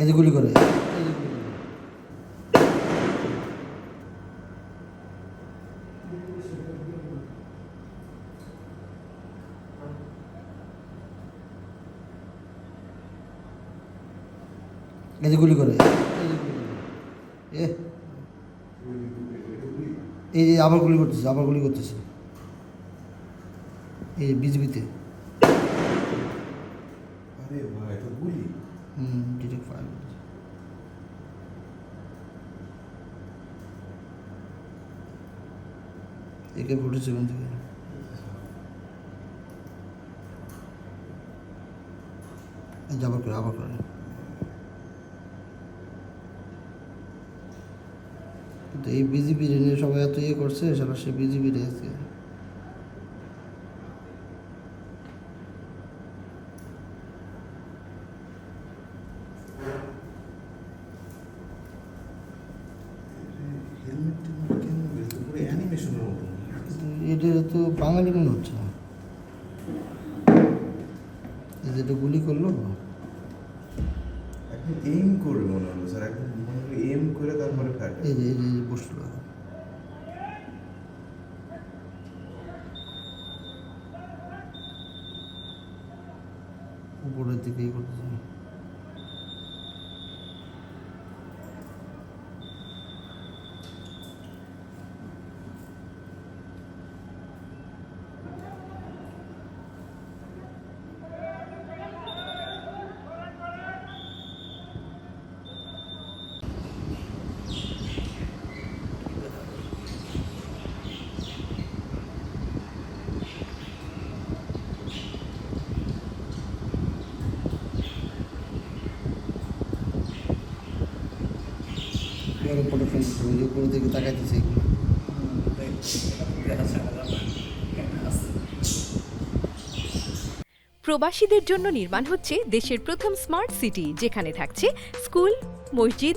এই গুলি করে এই গুলি করে এই যে আবার গুলি করতেছে, আবার গুলি করতেছে। এই যে বিজেপিতে আরে ভাই তো গুলি হুম ডিটেক্ট ফায়ার করতেছে একে ফোর্টি সেভেন থেকে আবার করে আবার করে। কিন্তু এই বিজেপি নিয়ে সবাই এত ইয়ে করছে, সারা সে বিজেপি আজকে। হেলমেট কেন অ্যানিমেশনের মতো এটা তো বাঙালি মনে হচ্ছে না। এই যে এটা গুলি করল? একদম এইম করে মনে হলো স্যার একদম মনে হলো এম করে তারপরে ফ্যাট এই যে এই যে বসল। উপরের দিকে ইয়ে করতেছে প্রবাসীদের জন্য নির্মাণ হচ্ছে দেশের প্রথম স্মার্ট সিটি যেখানে থাকছে স্কুল মসজিদ